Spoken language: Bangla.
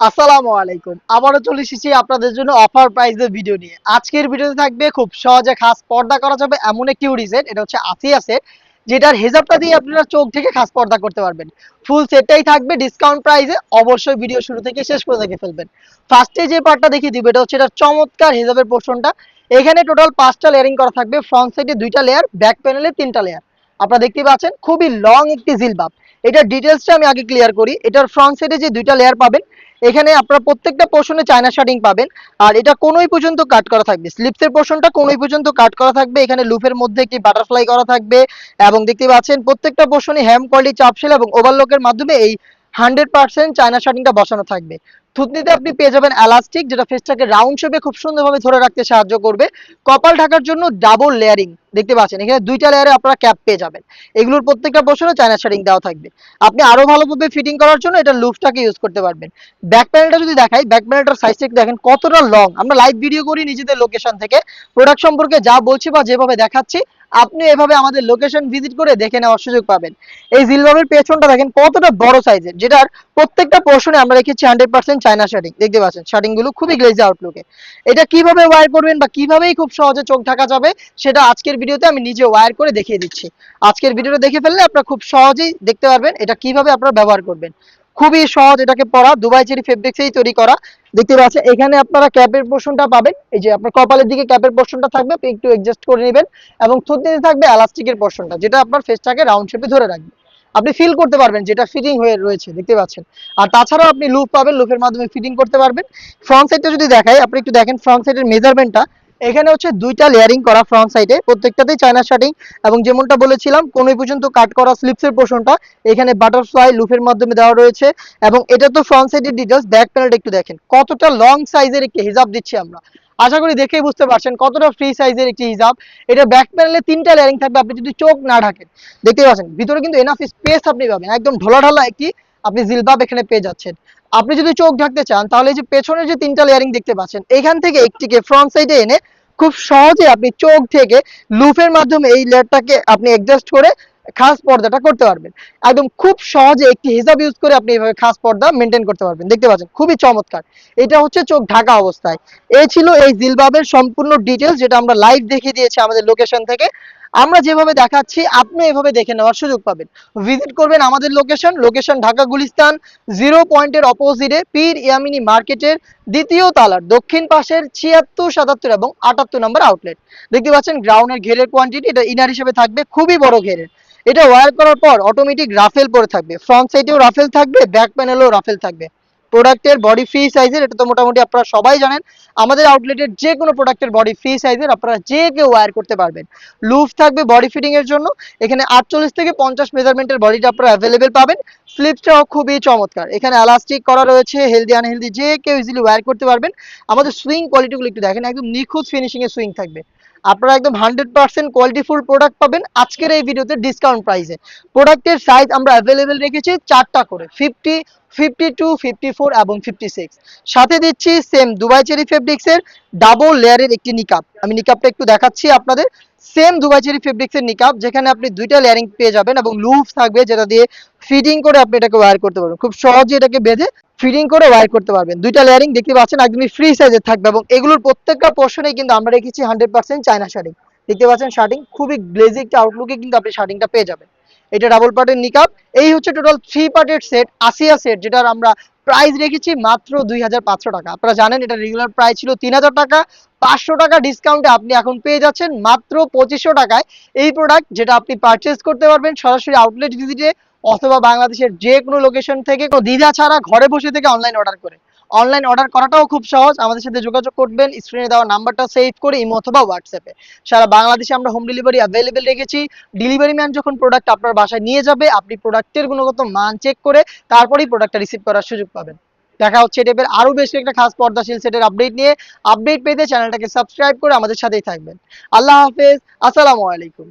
আসসালামু আলাইকুম। আবারও চলে এসেছি আপনাদের জন্য অফার প্রাইসের ভিডিও নিয়ে। আজকের ভিডিওতে থাকবে খুব সহজে খাস পর্দা করা যাবে এমন একটি উডি এটা হচ্ছে আসিয়া সেট যেটার হেজাবটা দিয়ে আপনারা চোখ থেকে খাস পর্দা করতে পারবেন। ফুল সেটটাই থাকবে ডিসকাউন্ট প্রাইসে অবশ্যই ভিডিও শুরু থেকে শেষ করে দেখে ফেলবেন। ফার্স্টে যে পার্টটা দেখিয়ে দিব, এটা হচ্ছে এটা চমৎকার হেজাবের পোর্শনটা এখানে টোটাল পাঁচটা লেয়ারিং করা থাকবে ফ্রন্ট সাইডে দুইটা লেয়ার ব্যাক প্যানেলে তিনটা লেয়ার আপনারা দেখতে পাচ্ছেন, খুবই লং একটি জিলবাব। এটার ডিটেলসটা আমি আগে ক্লিয়ার করি। এটার ফ্রন্ট সাইডে যে দুইটা লেয়ার পাবেন এখানে আপনারা প্রত্যেকটা পোর্শনে চায়না শার্টিং পাবেন। আর এটা কোনোই পর্যন্ত কাট করা থাকবে। স্লিপসের পোর্শনটা কোনোই পর্যন্ত কাট করা থাকবে। এখানে লুফের মধ্যে একটি বাটারফ্লাই করা থাকবে। এবং দেখতে পাচ্ছেন, প্রত্যেকটা পোর্শনে হ্যাম কোয়ালিটি চাপশেল এবং ওভারলকের মাধ্যমে এই হান্ড্রেড পার্সেন্ট চায়না শার্টিংটা বসানো থাকবে। থুতনিতে আপনি পেয়ে যাবেন এলাস্টিক, যেটা ফেসটাকে রাউন্ড শেপে খুব সুন্দরভাবে ধরে রাখতে সাহায্য করবে। কপাল ঢাকার জন্য ডাবল লেয়ারিং দেখতে পাচ্ছেন? এখানে দুইটা লেয়ারে আপনারা ক্যাপ পেয়ে যাবেন। এগুলোর প্রত্যেকটা পোর্শনে চায়না শার্টিং দেওয়া থাকবে। আপনি আরও ভালোভাবে ফিটিং করার জন্য এটা লুফটাকে ইউজ করতে পারবেন। ব্যাক প্যানেলটা যদি দেখাই ব্যাক প্যানেলটার সাইজটা দেখেন, কতটা লং আমরা লাইভ ভিডিও করি নিজেদের লোকেশন থেকে। প্রোডাক্ট সম্পর্কে যা বলছি বা যেভাবে দেখাচ্ছি আপনি এভাবে আমাদের লোকেশন ভিজিট করে দেখে নেওয়ার সুযোগ পাবেন। এই জিলবাবের পেছনটা দেখেন কতটা বড় সাইজের যেটার প্রত্যেকটা পোর্শনে আমরা রেখেছি হান্ড্রেড পার্সেন্ট চায়না শার্টিং দেখতে পাচ্ছেন? শার্টিংগুলো খুবই গ্লেজি আউটলুকে এটা কীভাবে ওয়্যার করবেন বা কিভাবেই খুব সহজে চোখ ঢাকা যাবে, সেটা আজকের ভিডিওতে আমি নিজে ওয়্যার করে দেখিয়ে দিচ্ছি। আজকের ভিডিওটা দেখে ফেললে আপনারা খুব সহজেই দেখতে পারবেন এটা কীভাবে আপনারা ব্যবহার করবেন। খুবই সহজ এটাকে পরা দুবাই চেরি ফেব্রিক্সেই তৈরি করা। দেখতে পাচ্ছেন, এখানে আপনারা ক্যাপের পোর্শনটা পাবেন। এই যে আপনার কপালের দিকে ক্যাপের পোর্শনটা থাকবে একটু অ্যাডজাস্ট করে নেবেন। এবং থুতনিতে থাকবে এলাস্টিকের পোর্শনটা যেটা আপনার ফেসটাকে রাউন্ড শেপে ধরে রাখবে। আপনি ফিল করতে পারবেন যেটা ফিটিং হয়ে রয়েছে, দেখতে পাচ্ছেন। আর তাছাড়াও আপনি লুপ পাবেন লুপের মাধ্যমে ফিটিং করতে পারবেন। ফ্রন্ট সাইডটা যদি দেখাই, আপনি একটু দেখেন ফ্রন্ট সাইডের মেজারমেন্টটা এখানে হচ্ছে দুইটা লেয়ারিং করা ফ্রন্ট সাইডে প্রত্যেকটাতেই চায়না শার্টিং এবং যেমনটা বলেছিলাম কোনোই পর্যন্ত কাট করা স্লিপসের পোর্শনটা এখানে বাটারফ্লাই লুফের মাধ্যমে দেওয়া রয়েছে এবং এটা তো ফ্রন্ট সাইডের ডিটেলস ব্যাক প্যানেলটা একটু দেখেন। কতটা লং সাইজের একটি হিজাব দিচ্ছি আমরা। আশা করি দেখেই বুঝতে পারছেন কতটা ফ্রি সাইজের একটি হিজাব এটা ব্যাক প্যানেলে তিনটা লেয়ারিং থাকবে, আপনি যদি চোখ না ঢাকেন দেখতে পাচ্ছেন। ভিতরে কিন্তু এনাফ স্পেস আপনি পাবেন। একদম ঢোলা ঢালা একটি আপনি জিলবাব এখানে পেয়ে যাচ্ছেন। আপনি যদি চোখ ঢাকতে চান, তাহলে যে পেছনের যে তিনটা লেয়ারিং দেখতে পাচ্ছেন, এখান থেকে একটিকে ফ্রন্ট সাইডে এনে খুব সহজে আপনি চোখ থেকে লুফের মাধ্যমে এই লেয়ারটাকে আপনি অ্যাডজাস্ট করে খাস পর্দাটা করতে পারবেন। একদম খুব সহজে একটি হিসাব ইউজ করে আপনি এইভাবে খাস পর্দা মেনটেন করতে পারবেন। দেখতে পাচ্ছেন, খুবই চমৎকার। এটা হচ্ছে চোখ ঢাকা অবস্থায়। এই ছিল এই জিলবাবের সম্পূর্ণ ডিটেলস যেটা আমরা লাইভ দেখিয়ে দিয়েছি আমাদের লোকেশন থেকে। আমরা যেভাবে দেখাচ্ছি, আপনি এভাবে দেখে নেওয়ার সুযোগ পাবেন। ভিজিট করবেন আমাদের location location Dhaka Gulistan zero পয়েন্টের অপোজিটে পীর ইয়ামিনী মার্কেটের দ্বিতীয় তালার, দক্ষিণ পাশের ছিয়াত্তর, সাতাত্তর এবং আটাত্তর নম্বর আউটলেট দেখতে পাচ্ছেন গ্রাউন্ডের ঘেরের কোয়ান্টিটি এটা ইনার হিসেবে থাকবে, খুবই বড় ঘেরের। এটা ওয়ার করার পর অটোমেটিক রাফেল পরে থাকবে। ফ্রন্ট সাইডেও রাফেল থাকবে ব্যাক প্যানেলেও রাফেল থাকবে। প্রোডাক্টের বডি ফ্রি সাইজের এটা তো মোটামুটি আপনারা সবাই জানেন, আমাদের আউটলেটের যে কোনো প্রোডাক্টের বডি ফ্রি সাইজের আপনারা যে কেউ ওয়্যার করতে পারবেন। লুফ থাকবে বডি ফিটিং এর জন্য, এখানে আটচল্লিশ থেকে পঞ্চাশ মেজারমেন্টের বডিটা আপনারা অ্যাভেলেবেল পাবেন। স্লিপসটাও খুবই চমৎকার, এখানে এলাস্টিক করা রয়েছে হেলদি আনহেলদি যে কেউ ইজিলি ওয়্যার করতে পারবেন। আমাদের সুইং কোয়ালিটিগুলো একটু দেখেন, একদম নিখুঁত ফিনিশিং এর সুইং থাকবে। আপনারা একদম হান্ড্রেড পার্সেন্ট কোয়ালিটিফুল প্রোডাক্ট পাবেন আজকের এই ভিডিওতে ডিসকাউন্ট প্রাইসে প্রোডাক্টের সাইজ আমরা অ্যাভেলেবেল রেখেছি চারটা করে ফিফটি এটাকে ওয়্যার করতে পারবেন। খুব সহজে এটাকে বেঁধে ফিটিং করে ওয়্যার করতে পারবেন। দুইটা লেয়ারিং দেখতে পাচ্ছেন, একদমই ফ্রি সাইজের থাকবে এবং এগুলোর প্রত্যেকটা পোর্শনে কিন্তু আমরা রেখেছি হান্ড্রেড পার্সেন্ট চায়না শার্টিং দেখতে পাচ্ছেন শার্টিং খুবই গ্লেজি আউটলুকে কিন্তু আপনি শার্টিংটা পেয়ে যাবেন। এটা ডাবল পার্টের নিকাপ এই হচ্ছে টোটাল থ্রি পার্টের সেট আসিয়া সেট যেটার আমরা প্রাইস রেখেছি মাত্র দুই টাকা। আপনারা জানেন, এটা রেগুলার প্রাইস ছিল তিন হাজার টাকা। পাঁচশো টাকা ডিসকাউন্টে আপনি এখন পেয়ে যাচ্ছেন মাত্র পঁচিশশো টাকায় এই প্রোডাক্ট যেটা আপনি পারচেস করতে পারবেন সরাসরি আউটলেট ভিজিটে অথবা বাংলাদেশের যে কোনো লোকেশন থেকে দ্বিধা ছাড়া ঘরে বসে থেকে অনলাইন অর্ডার করে। অনলাইন অর্ডার করাটাও খুব সহজ। আমাদের সাথে যোগাযোগ করবেন স্ক্রিনে দেওয়া নাম্বারটা সেভ করে ইমো অথবা হোয়াটসঅ্যাপে সারা বাংলাদেশে আমরা হোম ডেলিভারি অ্যাভেলেবেল রেখেছি। ডেলিভারি ম্যান যখন প্রোডাক্ট আপনার বাসায় নিয়ে যাবে, আপনি প্রোডাক্টের গুণগত মান চেক করে তারপরেই প্রোডাক্টটা রিসিভ করার সুযোগ পাবেন। দেখা হচ্ছে টাইপের আরও বেশি একটা খাস পর্দাশীল সেটের আপডেট নিয়ে। আপডেট পেতে চ্যানেলটাকে সাবস্ক্রাইব করে আমাদের সাথেই থাকবেন। আল্লাহ হাফেজ, আসসালামু আলাইকুম।